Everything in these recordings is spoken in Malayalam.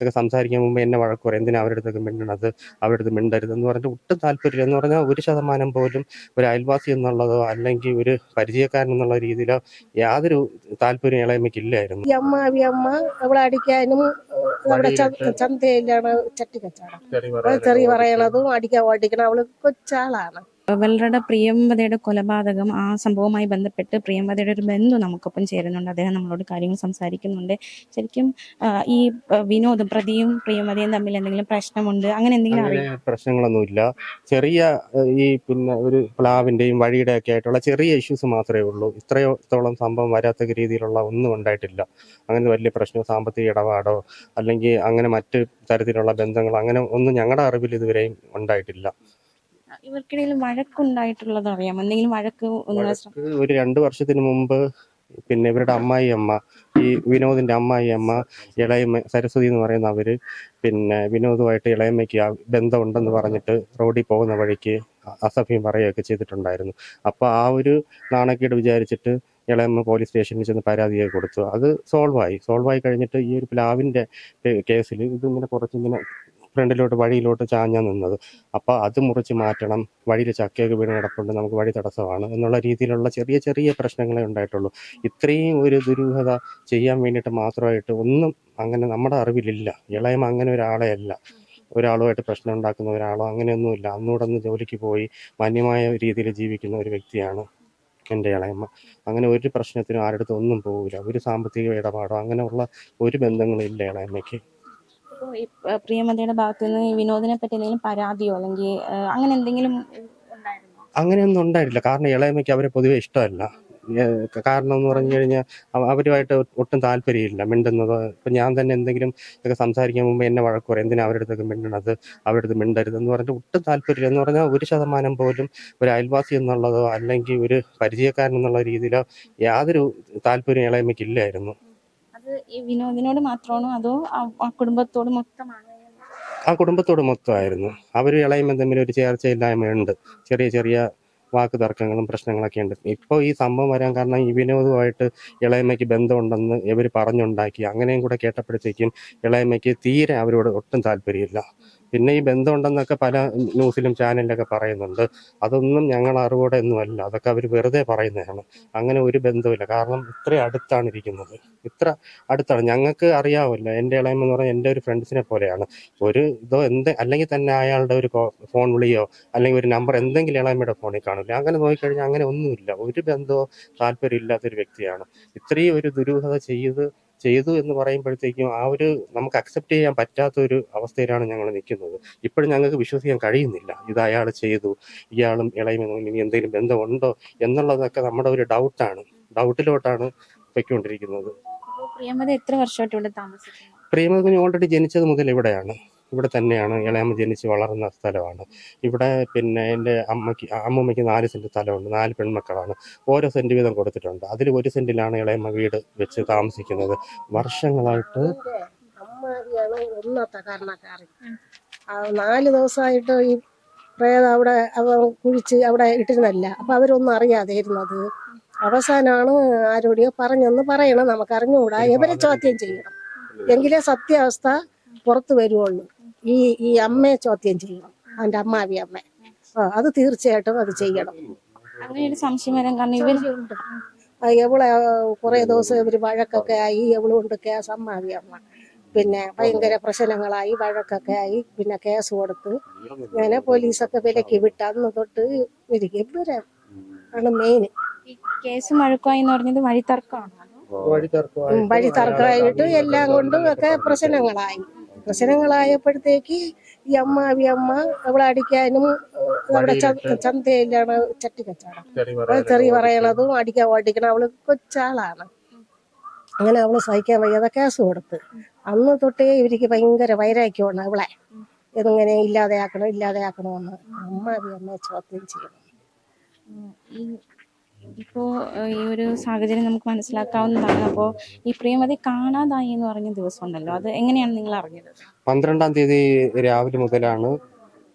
ഒക്കെ സംസാരിക്കാൻ മുമ്പ് എന്നെ വഴക്ക് പറയും. എന്തിനാ അവരുടെ അടുത്തൊക്കെ മിണ്ടണത്? അവരുടെ അടുത്ത് മിണ്ടരുത് എന്ന് പറഞ്ഞിട്ട് ഒട്ടും താല്പര്യമില്ല. എന്ന് പറഞ്ഞാൽ ഒരു ശതമാനം പോലും ഒരു അയൽവാസി എന്നുള്ളതോ അല്ലെങ്കിൽ ഒരു പരിചയക്കാരൻ എന്നുള്ള രീതിയിലോ യാതൊരു താല്പര്യം ഇളയമ്മയ്ക്ക് ഇല്ലായിരുന്നു. ഈ അമ്മ ഈ അമ്മ അവളെ അടിക്കാനും ച- ചന്തയിലാണ് ചട്ടി കച്ചവടം. ചെറിയ പറയണതും അടിക്കാൻ ഓടിക്കണം അവൾ കൊച്ചാളാണ്. വെള്ളറുടെ പ്രിയംവതയുടെ കൊലപാതകം ആ സംഭവവുമായി ബന്ധപ്പെട്ട് പ്രിയംവതയുടെ ഒരു ബന്ധു നമുക്കൊപ്പം ചേരുന്നുണ്ട്. അദ്ദേഹം നമ്മളോട് കാര്യങ്ങൾ സംസാരിക്കുന്നുണ്ട്. ശരിക്കും ഈ വിനോദം വിനോദും പ്രതിയും പ്രിയംവതയും തമ്മിൽ എന്തെങ്കിലും പ്രശ്നമുണ്ട്? അങ്ങനെ എന്തെങ്കിലും പ്രശ്നങ്ങളൊന്നുമില്ല. ചെറിയ ഈ പിന്നെ ഒരു പ്ലാവിന്റെയും വഴിയുടെ ഒക്കെ ആയിട്ടുള്ള ചെറിയ ഇഷ്യൂസ് മാത്രമേ ഉള്ളൂ. ഇത്രയോളം സംഭവം വരാത്ത രീതിയിലുള്ള ഒന്നും ഉണ്ടായിട്ടില്ല. അങ്ങനെ വലിയ പ്രശ്നമോ സാമ്പത്തിക ഇടപാടോ അല്ലെങ്കിൽ അങ്ങനെ മറ്റ് തരത്തിലുള്ള ബന്ധങ്ങൾ അങ്ങനെ ഒന്നും ഞങ്ങളുടെ അറിവിൽ ഇതുവരെയും ഉണ്ടായിട്ടില്ല. ഇവർക്കിടയിൽ വഴക്കുണ്ടായിട്ടുള്ളത് അറിയാം എന്തെങ്കിലും വഴക്ക് ഒരു രണ്ടു വർഷത്തിന് മുമ്പ് പിന്നെ ഇവരുടെ അമ്മായി അമ്മ ഈ വിനോദിന്റെ അമ്മായി അമ്മ ഇളയമ്മ സരസ്വതി എന്ന് പറയുന്ന അവർ പിന്നെ വിനോദുമായിട്ട് ഇളയമ്മയ്ക്ക് ബന്ധമുണ്ടെന്ന് പറഞ്ഞിട്ട് റോഡിൽ പോകുന്ന വഴിക്ക് അസഭ്യം പറയുകയൊക്കെ ചെയ്തിട്ടുണ്ടായിരുന്നു. അപ്പൊ ആ ഒരു നാണക്കേട് വിചാരിച്ചിട്ട് ഇളയമ്മ പോലീസ് സ്റ്റേഷനിൽ ചെന്ന് പരാതിയൊക്കെ കൊടുത്തു. അത് സോൾവ് ആയി സോൾവ് ആയി കഴിഞ്ഞിട്ട് ഈ ഒരു പ്ലാവിന്റെ കേസിൽ ഇതിങ്ങനെ കുറച്ചിങ്ങനെ ഫ്രണ്ടിലോട്ട് വഴിയിലോട്ട് ചാഞ്ഞാ നിന്നത്. അപ്പോൾ അത് മുറിച്ച് മാറ്റണം. വഴിയിൽ ചക്കയൊക്കെ വീണ് കിടപ്പുണ്ട്. നമുക്ക് വഴി തടസ്സമാണ് എന്നുള്ള രീതിയിലുള്ള ചെറിയ ചെറിയ പ്രശ്നങ്ങളെ ഉണ്ടായിട്ടുള്ളൂ. ഇത്രയും ഒരു ദുരൂഹത ചെയ്യാൻ വേണ്ടിയിട്ട് മാത്രമായിട്ട് ഒന്നും അങ്ങനെ നമ്മുടെ അറിവിലില്ല. ഇളയം അങ്ങനെ ഒരാളെയല്ല ഒരാളുമായിട്ട് പ്രശ്നം ഉണ്ടാക്കുന്ന ഒരാളോ അങ്ങനെയൊന്നുമില്ല അന്നൂടെ ഒന്ന് ജോലിക്ക് പോയി മാന്യമായ രീതിയിൽ ജീവിക്കുന്ന ഒരു വ്യക്തിയാണ് എന്റെ ഇളയമ്മ. അങ്ങനെ ഒരു പ്രശ്നത്തിനും ആരുടെ ഒന്നും പോകില്ല ഒരു സാമ്പത്തിക ഇടപാടോ അങ്ങനെയുള്ള ഒരു ബന്ധങ്ങളും ഇല്ല ഇളയമ്മയ്ക്ക്. ഇപ്പോ ഈ ഭാഗത്ത് നിന്ന് വിനോദിനെ പറ്റി എന്തെങ്കിലും പരാതിയോ അല്ലെങ്കിൽ അങ്ങനെ എന്തെങ്കിലും ഉണ്ടായിരുന്നോ? അങ്ങനെയൊന്നും ഉണ്ടായിട്ടില്ല. കാരണം ഇളയമ്മയ്ക്ക് അവരെ പൊതുവെ ഇഷ്ടമല്ല. കാരണം എന്ന് പറഞ്ഞു കഴിഞ്ഞാൽ അവരുമായിട്ട് ഒട്ടും താല്പര്യമില്ല മിണ്ടുന്നത്. ഇപ്പം ഞാൻ തന്നെ എന്തെങ്കിലും ഒക്കെ സംസാരിക്കാൻ മുമ്പ് എന്നെ വഴക്ക് പറയും. എന്തിനാ അവരുടെ അടുത്തൊക്കെ മിണ്ടണത്? അവരുടെ അടുത്ത് മിണ്ടരുത് എന്ന് പറഞ്ഞിട്ട് ഒട്ടും താല്പര്യമില്ല എന്ന് പറഞ്ഞാൽ ഒരു ശതമാനം പോലും ഒരു അയൽവാസി എന്നുള്ളതോ അല്ലെങ്കിൽ ഒരു പരിചയക്കാരൻ എന്നുള്ള രീതിയിലോ യാതൊരു താല്പര്യം ഇളയമ്മയ്ക്ക് ഇല്ലായിരുന്നു. ഈ വിനോദിനോട് മാത്രമാണോ അതോ ആ- കുടുംബത്തോട് മൊത്തമാണോ? ആ കുടുംബത്തോട് മൊത്തമായിരുന്നു. അവർ ഇളയമ്മ തമ്മിൽ ഒരു ചേർച്ചയില്ലായ്മയുണ്ട്. ചെറിയ ചെറിയ വാക്ക് തർക്കങ്ങളും പ്രശ്നങ്ങളൊക്കെ ഉണ്ട്. ഇപ്പോൾ ഈ സംഭവം വരാൻ കാരണം ഈ വിനോദവുമായിട്ട് ഇളയമ്മയ്ക്ക് ബന്ധമുണ്ടെന്ന് ഇവർ പറഞ്ഞുണ്ടാക്കി. അങ്ങനെയും കൂടെ കേട്ടപ്പോഴത്തേക്കും ഇളയമ്മയ്ക്ക് തീരെ അവരോട് ഒട്ടും താല്പര്യമില്ല. പിന്നെ ഈ ബന്ധമുണ്ടെന്നൊക്കെ പല ന്യൂസിലും ചാനലിലൊക്കെ പറയുന്നുണ്ട്. അതൊന്നും ഞങ്ങൾ അറിവോടെ ഒന്നുമല്ല. അതൊക്കെ അവർ വെറുതെ പറയുന്നതാണ്. അങ്ങനെ ഒരു ബന്ധമില്ല കാരണം ഇത്ര അടുത്താണ് ഇരിക്കുന്നത്. ഇത്ര അടുത്താണ്. ഞങ്ങൾക്ക് അറിയാമല്ലോ എന്റെ ഇളയമെന്ന് പറഞ്ഞാൽ എന്റെ ഒരു ഫ്രണ്ട്സിനെ പോലെയാണ്. ഒരു ഇതോ എന്ത് അല്ലെങ്കിൽ തന്നെ അയാളുടെ ഒരു ഫോൺ വിളിയോ അല്ലെങ്കിൽ ഒരു നമ്പർ എന്തെങ്കിലും ഇളയമ്മയുടെ ഫോണിൽ കാണില്ല. അങ്ങനെ നോക്കിക്കഴിഞ്ഞാൽ അങ്ങനെ ഒന്നുമില്ല. ഒരു ബന്ധമോ താല്പര്യം ഇല്ലാത്തൊരു വ്യക്തിയാണ്. ഇത്രയും ഒരു ദുരൂഹത ചെയ്ത് ചെയ്തു എന്ന് പറയുമ്പോഴത്തേക്കും ആ ഒരു നമുക്ക് അക്സെപ്റ്റ് ചെയ്യാൻ പറ്റാത്ത ഒരു അവസ്ഥയിലാണ് ഞങ്ങൾ നിൽക്കുന്നത്. ഇപ്പോഴും ഞങ്ങൾക്ക് വിശ്വസിക്കാൻ കഴിയുന്നില്ല. ഇത് അയാൾ ചെയ്തു ഇയാളും ഇളയും ഇനി എന്തെങ്കിലും ബന്ധമുണ്ടോ എന്നുള്ളതൊക്കെ നമ്മുടെ ഒരു ഡൗട്ടാണ് ഡൗട്ടിലോട്ടാണ് പൊയ്ക്കൊണ്ടിരിക്കുന്നത്. പ്രിയമത എത്ര വർഷമായിട്ട് ഇവിടെ താമസിക്കുന്നു? പ്രിയമകുഞ്ഞ് ഓൾറെഡി ജനിച്ചത് മുതൽ ഇവിടെയാണ്. ഇവിടെ തന്നെയാണ് ഇളയമ്മ ജനിച്ച് വളർന്ന സ്ഥലമാണ്. ഇവിടെ പിന്നെ എന്റെ അമ്മയ്ക്ക് അമ്മൂമ്മയ്ക്ക് നാല് സെന്റ് സ്ഥലമുണ്ട്. നാല് പെൺമക്കളാണ്. ഓരോ സെന്റ് വീതം കൊടുത്തിട്ടുണ്ട്. അതിൽ ഒരു സെന്റിലാണ് ഇളയമ്മ വീട് വെച്ച് താമസിക്കുന്നത്. വർഷങ്ങളായിട്ട് ഒന്നാത്ത ആ നാല് ദിവസമായിട്ട് ഈ പ്രേതം അവിടെ അവ കുഴിച്ച് അവിടെ ഇട്ടിരുന്നല്ല അപ്പൊ അവരൊന്നും അറിയാതെ ഇരുന്നത് അവസാനമാണ് ആരോടെയോ പറഞ്ഞെന്ന് പറയണം. നമുക്ക് അറിഞ്ഞുകൂടാ ഇവരെ ചോദ്യം ചെയ്യണം. എങ്കിലേ സത്യാവസ്ഥ പുറത്തു വരുവുള്ളൂ. ഈ ഈ അമ്മയെ ചോദ്യം ചെയ്യണം. അവന്റെ അമ്മാവി അമ്മ ആ, അത് തീർച്ചയായിട്ടും അത് ചെയ്യണം. അങ്ങനെ ഒരു സംശയം വരാൻ കാരണം ഇവർ ആ, എവളെ കുറെ ദിവസം ഇവർ വഴക്കൊക്കെ ആയി എവൾ കൊണ്ട് കേസ് അമ്മാവി അമ്മ. പിന്നെ ഭയങ്കര പ്രശ്നങ്ങളായി വഴക്കൊക്കെ ആയി പിന്നെ കേസ് കൊടുത്ത് അങ്ങനെ പോലീസൊക്കെ വിലക്ക് വിട്ട് അന്ന് തൊട്ട് ഇരിക്കും. ഇവരെ ആണ് മെയിൻ കേസ് മഴക്കുമായി എന്ന് പറഞ്ഞത് വഴി തർക്കമാണോ വഴി തർക്കമായിട്ട് എല്ലാം കൊണ്ടും ഒക്കെ പ്രശ്നങ്ങളായി. പ്രശ്നങ്ങളായപ്പോഴത്തേക്ക് ഈ അമ്മ അമ്മാവി അമ്മ അവളെ അടിക്കാനും അവിടെ ചന്തയിലാണ് ചട്ടി കച്ചവടം. അത് പറയണതും അടിക്കാൻ ഓടിക്കണം അവൾ കൊച്ചാളാണ്. അങ്ങനെ അവൾ സഹിക്കാൻ വയ്യാതെ കേസ് കൊടുത്ത്. അന്ന് തൊട്ടേ ഇവർക്ക് ഭയങ്കര വൈരാഗ്യമാണ് അവളെ. ഇതിങ്ങനെ ഇല്ലാതെയാക്കണം ഇല്ലാതെയാക്കണമെന്ന്. അമ്മാവി അമ്മ ചോദ്യം ചെയ്യണം. ഉം, ഈ ഇപ്പോ ഈ ഒരു സാഹചര്യം നമുക്ക് മനസ്സിലാക്കാവുന്നതാണ്. അപ്പോൾ ഈ പ്രിയമതി കാണാതായി എന്ന് പറഞ്ഞ ദിവസം ഉണ്ടല്ലോ അത് എങ്ങനെയാണ് നിങ്ങൾ അറിഞ്ഞത്? പന്ത്രണ്ടാം തീയതി രാവിലെ മുതലാണ്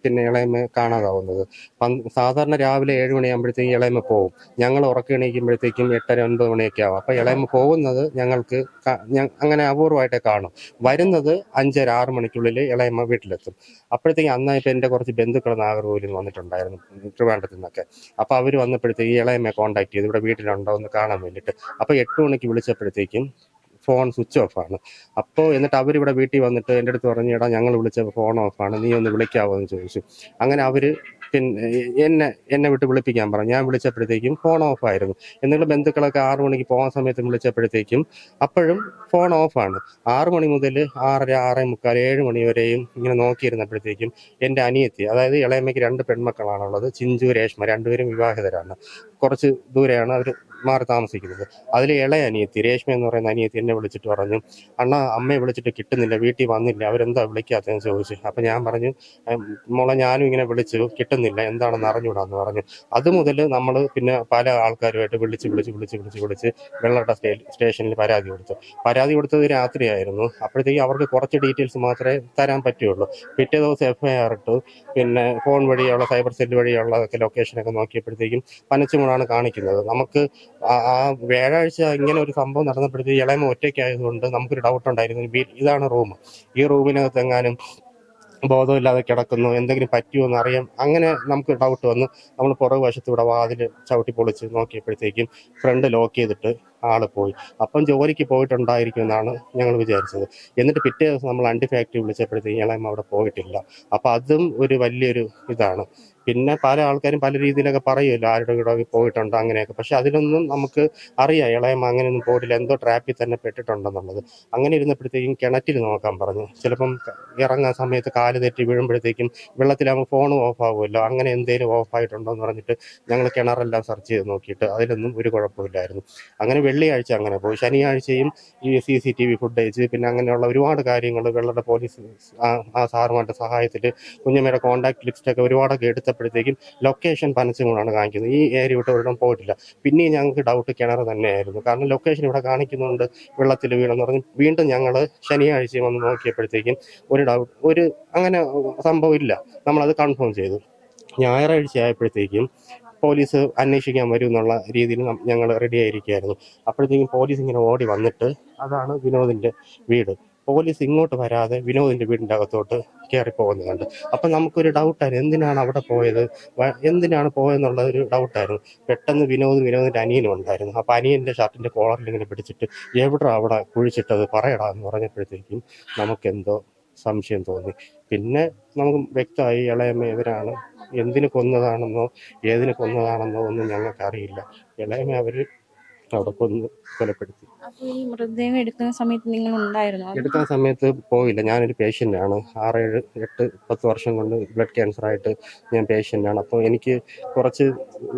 പിന്നെ ഇളയമ്മ കാണാതാവുന്നത്. സാധാരണ രാവിലെ ഏഴ് മണിയാകുമ്പോഴത്തേക്കും ഇളയമ്മ പോകും ഞങ്ങൾ ഉറക്കിണീക്കുമ്പോഴത്തേക്കും എട്ടര ഒൻപത് മണിയൊക്കെ ആവും. അപ്പം ഇളയമ്മ പോകുന്നത് ഞങ്ങൾക്ക് അങ്ങനെ അപൂർവമായിട്ടേ കാണും. വരുന്നത് അഞ്ചര ആറ് മണിക്കുള്ളിൽ ഇളയമ്മ വീട്ടിലെത്തും. അപ്പോഴത്തേക്കും അന്നായിട്ട് എന്റെ കുറച്ച് ബന്ധുക്കൾ നാഗർകോവിലിൽ നിന്ന് വന്നിട്ടുണ്ടായിരുന്നു ട്രിവാൻഡ്രത്തിൽ നിന്നൊക്കെ. അപ്പോൾ അവർ വന്നപ്പോഴത്തേക്ക് ഇളയമ്മയെ കോൺടാക്ട് ചെയ്ത്. ഇവിടെ വീട്ടിലുണ്ടോ എന്ന് കാണാൻ വേണ്ടിയിട്ട്. അപ്പോൾ എട്ട് മണിക്ക് വിളിച്ചപ്പോഴത്തേക്കും ഫോൺ സ്വിച്ച് ഓഫ് ആണ്. അപ്പോൾ എന്നിട്ട് അവരിവിടെ വീട്ടിൽ വന്നിട്ട് എന്റെ അടുത്ത് പറഞ്ഞു എടാ ഞങ്ങൾ വിളിച്ച ഫോൺ ഓഫാണ് നീ ഒന്ന് വിളിക്കാവോ എന്ന് ചോദിച്ചു. അങ്ങനെ അവർ പിന്നെ എന്നെ എന്നെ വിട്ട് വിളിപ്പിക്കാൻ പറഞ്ഞു. ഞാൻ വിളിച്ചപ്പോഴത്തേക്കും ഫോൺ ഓഫ് ആയിരുന്നു. എന്നുള്ള ബന്ധുക്കളൊക്കെ ആറു മണിക്ക് പോകാൻ സമയത്ത് വിളിച്ചപ്പോഴത്തേക്കും അപ്പോഴും ഫോൺ ഓഫാണ് ആറു മണി മുതൽ ആറര ആറേ മുക്കാൽ ഏഴ് മണി വരെയും ഇങ്ങനെ നോക്കിയിരുന്നപ്പോഴത്തേക്കും എന്റെ അനിയത്തി അതായത് ഇളയമ്മയ്ക്ക് രണ്ട് പെൺമക്കളാണുള്ളത് ചിഞ്ചു രേഷ്മ രണ്ടുപേരും വിവാഹിതരാണ്. കുറച്ച് ദൂരെയാണ്. അവർ മാറി താമസിക്കുന്നത്. അതിൽ ഇളയ അനിയത്തി രേഷ്മ എന്ന് പറയുന്ന അനിയത്തി എന്നെ വിളിച്ചിട്ട് പറഞ്ഞു അണ്ണ അമ്മയെ വിളിച്ചിട്ട് കിട്ടുന്നില്ല വീട്ടിൽ വന്നില്ല അവരെന്താ വിളിക്കാത്തതെന്ന് ചോദിച്ചു. അപ്പം ഞാൻ പറഞ്ഞു മോളെ ഞാനും ഇങ്ങനെ വിളിച്ചു കിട്ടുന്നില്ല എന്താണെന്ന് അറിഞ്ഞൂടാന്ന് പറഞ്ഞു. അത് മുതൽ നമ്മൾ പിന്നെ പല ആൾക്കാരുമായിട്ട് വിളിച്ച് വിളിച്ച് വിളിച്ച് വിളിച്ച് വിളിച്ച് വെള്ളട്ട സ്റ്റേഷനിൽ പരാതി കൊടുത്തു. പരാതി കൊടുത്തത് രാത്രിയായിരുന്നു അപ്പോഴത്തേക്ക് അവർക്ക് കുറച്ച് ഡീറ്റെയിൽസ് മാത്രമേ തരാൻ പറ്റുള്ളൂ പിറ്റേ ദിവസം എഫ് ഐ ആർ ഇട്ടു. പിന്നെ ഫോൺ വഴിയുള്ള സൈബർ സെൽ വഴിയുള്ളതൊക്കെ ലൊക്കേഷനൊക്കെ നോക്കിയപ്പോഴത്തേക്കും പനച്ചുമൂടാണ് കാണിക്കുന്നത്. നമുക്ക് ആ വ്യാഴാഴ്ച ഇങ്ങനെ ഒരു സംഭവം നടന്നപ്പോഴത്തേക്ക് ഇളയമ ഒറ്റയ്ക്കായതുകൊണ്ട് നമുക്കൊരു ഡൗട്ട് ഉണ്ടായിരുന്നു. ഇതാണ് റൂം ഈ റൂമിനകത്ത് എങ്ങാനും ബോധമില്ലാതെ കിടക്കുന്നു. എന്തെങ്കിലും പറ്റുമോ എന്ന് അറിയാം അങ്ങനെ നമുക്ക് ഡൗട്ട് വന്നു. നമ്മൾ പുറകു വശത്തൂടെ വാതിൽ ചവിട്ടി പൊളിച്ച് നോക്കിയപ്പോഴത്തേക്കും ഫ്രണ്ട് ലോക്ക് ചെയ്തിട്ട് ആൾ പോയി. അപ്പം ജോലിക്ക് പോയിട്ടുണ്ടായിരിക്കും എന്നാണ് ഞങ്ങൾ വിചാരിച്ചത്. എന്നിട്ട് പിറ്റേ ദിവസം നമ്മൾ അണ്ടി ഫാക്ടറി വിളിച്ചപ്പോഴത്തേക്കും ഇളയം അവിടെ പോയിട്ടില്ല. അപ്പം അതും ഒരു വലിയൊരു ഇതാണ്. പിന്നെ പല ആൾക്കാരും പല രീതിയിലൊക്കെ പറയുമല്ലോ ആരുടെ കൂടെ പോയിട്ടുണ്ടോ അങ്ങനെയൊക്കെ. പക്ഷെ അതിലൊന്നും നമുക്ക് അറിയാം ഇളയം അങ്ങനെയൊന്നും പോയിട്ടില്ല. എന്തോ ട്രാപ്പിൽ തന്നെ പെട്ടിട്ടുണ്ടെന്നുള്ളത്. അങ്ങനെ ഇരുന്നപ്പോഴത്തേക്കും കിണറ്റിൽ നോക്കാൻ പറഞ്ഞു. ചിലപ്പം ഇറങ്ങാൻ സമയത്ത് കാൽ തെറ്റി വീഴുമ്പോഴത്തേക്കും വെള്ളത്തിലാകുമ്പോൾ ഫോണും ഓഫ് ആകുമല്ലോ അങ്ങനെ എന്തെങ്കിലും ഓഫ് ആയിട്ടുണ്ടോ എന്ന് പറഞ്ഞിട്ട് ഞങ്ങൾ കിണറെല്ലാം സെർച്ച് ചെയ്ത് നോക്കിയിട്ട് അതിലൊന്നും ഒരു കുഴപ്പമില്ലായിരുന്നു. അങ്ങനെ വെള്ളിയാഴ്ച അങ്ങനെ പോയി. ശനിയാഴ്ചയും ഈ C C T V footage പിന്നെ അങ്ങനെയുള്ള ഒരുപാട് കാര്യങ്ങൾ വെള്ളയുടെ പോലീസ് ആ- സാറുമായിട്ട് സഹായത്തിൽ കുഞ്ഞമ്മയുടെ കോൺടാക്ട് ലിസ്റ്റൊക്കെ ഒരുപാടൊക്കെ എടുത്തപ്പോഴത്തേക്കും ലൊക്കേഷൻ പനച്ചുകൊണ്ടാണ് കാണിക്കുന്നത്. ഈ ഏരിയ വിട്ട് ഒരിടം പോയിട്ടില്ല. പിന്നെയും ഞങ്ങൾക്ക് ഡൗട്ട് കിണർ തന്നെയായിരുന്നു. കാരണം ലൊക്കേഷൻ ഇവിടെ കാണിക്കുന്നുണ്ട് വെള്ളത്തിൽ വീണെന്ന് പറഞ്ഞ് വീണ്ടും ഞങ്ങൾ ശനിയാഴ്ച വന്ന് നോക്കിയപ്പോഴത്തേക്കും ഒരു ഡൗട്ട് ഒരു അങ്ങനെ സംഭവം ഇല്ല. നമ്മളത് കൺഫേം ചെയ്തു. ഞായറാഴ്ച ആയപ്പോഴത്തേക്കും പോലീസ് അന്വേഷിക്കാൻ വരും എന്നുള്ള രീതിയിൽ ഞങ്ങൾ റെഡി ആയിരിക്കുകയായിരുന്നു. അപ്പോഴത്തേക്കും പോലീസ് ഇങ്ങനെ ഓടി വന്നിട്ട് അതാണ് വിനോദിന്റെ വീട്. പോലീസ് ഇങ്ങോട്ട് വരാതെ വിനോദിന്റെ വീടിന്റെ അകത്തോട്ട് കയറി പോകുന്നത് കണ്ട് അപ്പം നമുക്കൊരു ഡൗട്ടായിരുന്നു എന്തിനാണ് അവിടെ പോയത്? എന്തിനാണ് പോയെന്നുള്ള ഒരു ഡൗട്ടായിരുന്നു പെട്ടെന്ന് വിനോദ് വിനോദിന്റെ അനിയനും ഉണ്ടായിരുന്നു. അപ്പം അനിയന്റെ ഷർട്ടിന്റെ കോളറിൽ ഇങ്ങനെ പിടിച്ചിട്ട് എവിടെ അവിടെ കുഴിച്ചിട്ടത് പറയടാ എന്ന് പറഞ്ഞപ്പോഴത്തേക്കും നമുക്കെന്തോ സംശയം തോന്നി. പിന്നെ നമുക്ക് വ്യക്തമായി ഇളയമ്മ എതിരാണ്. എന്തിന് കൊന്നതാണെന്നോ ഏതിന് കൊന്നതാണെന്നോ ഒന്നും ഞങ്ങൾക്കറിയില്ല. ഇളയമ്മ അവർ അവിടെ കൊന്ന് കൊലപ്പെടുത്തി ഈ മൃതദേഹം എടുക്കുന്ന സമയത്ത് നിങ്ങൾ ഉണ്ടായിരുന്നോ എടുക്കുന്ന സമയത്ത് പോയില്ല. ഞാനൊരു പേഷ്യന്റ് ആണ് ആറേഴ് എട്ട് പത്ത് വർഷം കൊണ്ട് ബ്ലഡ് ക്യാൻസർ ആയിട്ട് ഞാൻ പേഷ്യന്റ് ആണ് അപ്പോൾ എനിക്ക് കുറച്ച്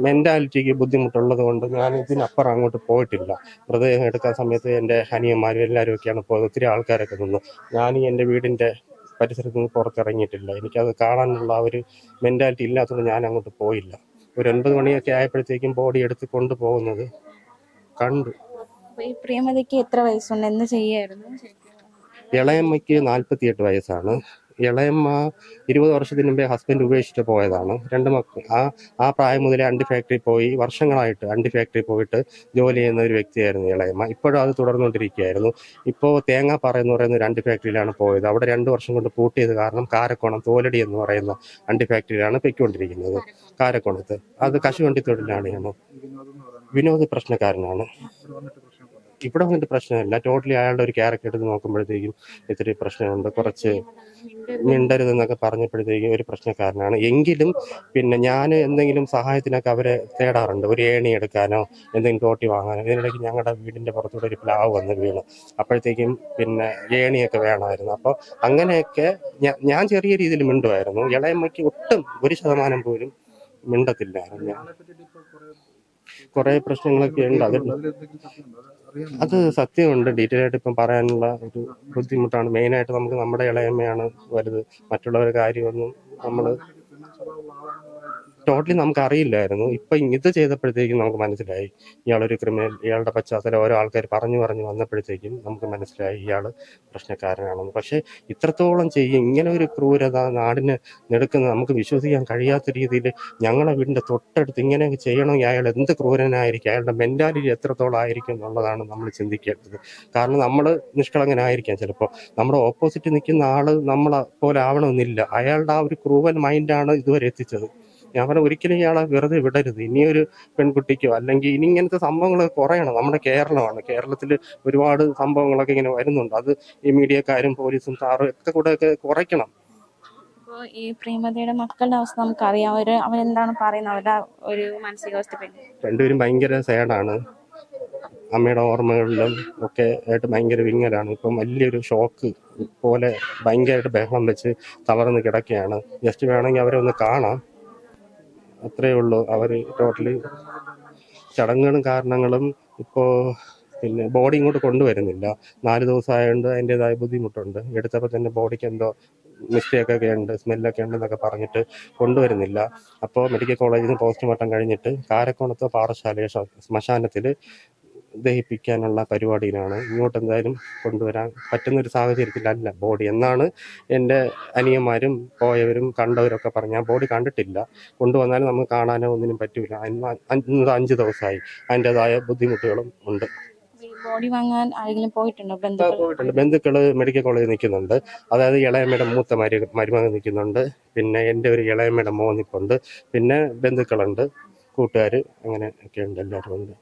മെന്റാലിറ്റിക്ക് ബുദ്ധിമുട്ടുള്ളത് കൊണ്ട് ഞാൻ ഇതിനപ്പുറം അങ്ങോട്ട് പോയിട്ടില്ല. മൃതദേഹം എടുക്കാൻ സമയത്ത് എന്റെ അനിയന്മാരും എല്ലാവരും ഒക്കെയാണ് പോയത്. ഒത്തിരി ആൾക്കാരൊക്കെ നിന്നു. ഞാൻ എന്റെ വീടിന്റെ പരിസരത്ത് നിന്ന് പുറത്തിറങ്ങിയിട്ടില്ല. എനിക്കത് കാണാനുള്ള ഒരു മെന്റാലിറ്റി ഇല്ലാത്തതുകൊണ്ട് ഞാൻ അങ്ങോട്ട് പോയില്ല. ഒരു ഒൻപത് മണിയൊക്കെ ആയപ്പോഴത്തേക്കും ബോഡി എടുത്ത് കൊണ്ടുപോകുന്നത് കണ്ടു. ഈ പ്രിയമതിക്ക് എത്ര വയസ്സുണ്ട്? എന്ത് ചെയ്യായിരുന്നു? ഇളയമ്മയ്ക്ക് നാൽപ്പത്തിയെട്ട് വയസ്സാണ്. ഇളയമ്മ ഇരുപത് വർഷത്തിന് മുമ്പേ ഹസ്ബൻഡ് ഉപേക്ഷിച്ച് പോയതാണ്. രണ്ട് മക്കൾ ആ ആ പ്രായം മുതലേ അണ്ടി ഫാക്ടറി പോയി വർഷങ്ങളായിട്ട് അണ്ടി ഫാക്ടറി പോയിട്ട് ജോലി ചെയ്യുന്ന ഒരു വ്യക്തിയായിരുന്നു ഇളയമ്മ. ഇപ്പോഴും അത് തുടർന്നുകൊണ്ടിരിക്കുകയായിരുന്നു. ഇപ്പോൾ തേങ്ങാപ്പാറ എന്ന് പറയുന്ന ഒരു അണ്ടി ഫാക്ടറിയിലാണ് പോയത്. അവിടെ രണ്ട് വർഷം കൊണ്ട് പൂട്ടിയത് കാരണം കാരക്കോണം തോലടി എന്ന് പറയുന്ന അണ്ടി ഫാക്ടറിയിലാണ് പൊയ്ക്കൊണ്ടിരിക്കുന്നത്. കാരക്കോണത്ത്. അത് കശുവണ്ടി തൊഴിലാളിയാണ്. വിനോദ് പ്രശ്നക്കാരനാണ്. ഇവിടെ വന്നിട്ട് പ്രശ്നമില്ല. ടോട്ടലി അയാളുടെ ഒരു ക്യാരക്ടർ എടുത്ത് നോക്കുമ്പോഴത്തേക്കും ഇത്തിരി പ്രശ്നമുണ്ട്. കുറച്ച് മിണ്ടരുതെന്നൊക്കെ പറഞ്ഞപ്പോഴത്തേക്കും ഒരു പ്രശ്നക്കാരനാണ്. എങ്കിലും പിന്നെ ഞാൻ എന്തെങ്കിലും സഹായത്തിനൊക്കെ അവരെ തേടാറുണ്ട്. ഒരു ഏണി എടുക്കാനോ എന്തെങ്കിലും തോട്ടി വാങ്ങാനോ. ഇതിനിടയ്ക്ക് ഞങ്ങളുടെ വീടിന്റെ പുറത്തൂടെ ഒരു പ്ലാവ് വന്ന് വീണു. അപ്പോഴത്തേക്കും പിന്നെ ഏണിയൊക്കെ വേണമായിരുന്നു. അപ്പോൾ അങ്ങനെയൊക്കെ ഞാൻ ചെറിയ രീതിയിൽ മിണ്ടുമായിരുന്നു. ഇളയമ്മയ്ക്ക് ഒട്ടും ഒരു ശതമാനം പോലും മിണ്ടത്തില്ലായിരുന്നു. കുറെ പ്രശ്നങ്ങളൊക്കെ ഉണ്ട്. അത് അത് സത്യമുണ്ട്. ഡീറ്റെയിൽ ആയിട്ട് ഇപ്പം പറയാനുള്ള ഒരു ബുദ്ധിമുട്ടാണ്. മെയിനായിട്ട് നമുക്ക് നമ്മുടെ ഇളയമ്മയാണ് വലുത്. മറ്റുള്ളവരുടെ കാര്യമൊന്നും നമ്മൾ ടോട്ടലി നമുക്ക് അറിയില്ലായിരുന്നു ഇപ്പൊ ഇത് ചെയ്തപ്പോഴത്തേക്കും നമുക്ക് മനസ്സിലായി. ഇയാളൊരു ക്രിമിനൽ ഇയാളുടെ പശ്ചാത്തലം ഓരോ ആൾക്കാർ പറഞ്ഞു പറഞ്ഞു വന്നപ്പോഴത്തേക്കും നമുക്ക് മനസ്സിലായി ഇയാൾ പ്രശ്നക്കാരനാണെന്ന്. പക്ഷെ ഇത്രത്തോളം ചെയ്യും ഇങ്ങനെ ഒരു ക്രൂരത നാടിന് നെടുക്കുന്നത് നമുക്ക് വിശ്വസിക്കാൻ കഴിയാത്ത രീതിയിൽ ഞങ്ങളെ വീടിന്റെ തൊട്ടടുത്ത് ഇങ്ങനെയൊക്കെ ചെയ്യണമെങ്കിൽ അയാൾ എന്ത് ക്രൂരനായിരിക്കും? അയാളുടെ മെന്റാലിറ്റി എത്രത്തോളം ആയിരിക്കും എന്നുള്ളതാണ് നമ്മൾ ചിന്തിക്കേണ്ടത്. കാരണം നമ്മൾ നിഷ്കളങ്കനായിരിക്കാം ചിലപ്പോൾ. നമ്മുടെ ഓപ്പോസിറ്റ് നിൽക്കുന്ന ആൾ നമ്മളെ പോലെ ആവണമെന്നില്ല. അയാളുടെ ആ ഒരു ക്രൂവൽ മൈൻഡാണ് ഇതുവരെ എത്തിച്ചത്. ഞാൻ പറഞ്ഞ ഒരിക്കലും ഇയാളെ വെറുതെ വിടരുത്. ഇനിയൊരു പെൺകുട്ടിക്കോ അല്ലെങ്കിൽ ഇനി ഇങ്ങനത്തെ സംഭവങ്ങൾ കുറയണം. നമ്മുടെ കേരളമാണ്. കേരളത്തിൽ ഒരുപാട് സംഭവങ്ങളൊക്കെ ഇങ്ങനെ വരുന്നുണ്ട്. അത് ഈ മീഡിയക്കാരും പോലീസും സാറും ഒക്കെ കൂടെ ഒക്കെ കുറയ്ക്കണം. ഈ പ്രിയമതയുടെ മക്കളുടെ അവസ്ഥ നമുക്കറിയാം. അവർ അവരെന്താണ് പറയുന്നത്? അവരുടെ ഒരു മാനസികാവസ്ഥ രണ്ടുപേരും ഭയങ്കര സാഡാണ് അമ്മയുടെ ഓർമ്മകളിലും ഒക്കെ ആയിട്ട് ഭയങ്കര വിങ്ങലാണ്. ഇപ്പം വലിയൊരു ഷോക്ക് പോലെ ഭയങ്കരമായിട്ട് ബഹളം വെച്ച് തളർന്ന് കിടക്കുകയാണ്. ജസ്റ്റ് വേണമെങ്കിൽ അവരെ ഒന്ന് കാണാം. അത്രയേ ഉള്ളൂ. അവർ ടോട്ടലി ചടങ്ങുകളും കാരണങ്ങളും ഇപ്പോൾ പിന്നെ ബോഡി ഇങ്ങോട്ട് കൊണ്ടുവരുന്നില്ല. നാല് ദിവസം ആയതുകൊണ്ട് അതിന്റെതായ ബുദ്ധിമുട്ടുണ്ട്. എടുത്തപ്പോൾ തന്നെ ബോഡിക്ക് എന്തോ മിസ്റ്റേക്ക് ഒക്കെ ഉണ്ട് സ്മെല്ലൊക്കെ ഉണ്ടെന്നൊക്കെ പറഞ്ഞിട്ട് കൊണ്ടുവരുന്നില്ല. അപ്പോൾ മെഡിക്കൽ കോളേജിൽ നിന്ന് പോസ്റ്റ്മോർട്ടം കഴിഞ്ഞിട്ട് കാരക്കോണത്തോ പാറശാല ശ്മശാനത്തിൽ ദഹിപ്പിക്കാനുള്ള പരിപാടിയിലാണ്. ഇങ്ങോട്ട് എന്തായാലും കൊണ്ടുവരാൻ പറ്റുന്ന ഒരു സാഹചര്യത്തിലല്ല ബോഡി എന്നാണ് എന്റെ അനിയന്മാരും പോയവരും കണ്ടവരൊക്കെ പറഞ്ഞു ഞാൻ ബോഡി കണ്ടിട്ടില്ല. കൊണ്ടുവന്നാലും നമുക്ക് കാണാനോ ഒന്നിനും പറ്റൂല. അഞ്ച് അഞ്ച് ദിവസമായി. അതിന്റെതായ ബുദ്ധിമുട്ടുകളും ഉണ്ട്. ബോഡി വാങ്ങാൻ ആരെങ്കിലും പോയിട്ടുണ്ടോ ബന്ധുക്കൾ? പോയിട്ടുണ്ട്. ബന്ധുക്കൾ മെഡിക്കൽ കോളേജിൽ നിൽക്കുന്നുണ്ട്. അതായത് ഇളയമ്മയുടെ മൂത്ത മരു മരുമകൻ നിൽക്കുന്നുണ്ട്. പിന്നെ എന്റെ ഒരു ഇളയമ്മയുടെ മോൻ നിൽപ്പുണ്ട്. പിന്നെ ബന്ധുക്കളുണ്ട്. കൂട്ടുകാർ അങ്ങനെ ഒക്കെ ഉണ്ട് എല്ലാവരും ഉണ്ട്.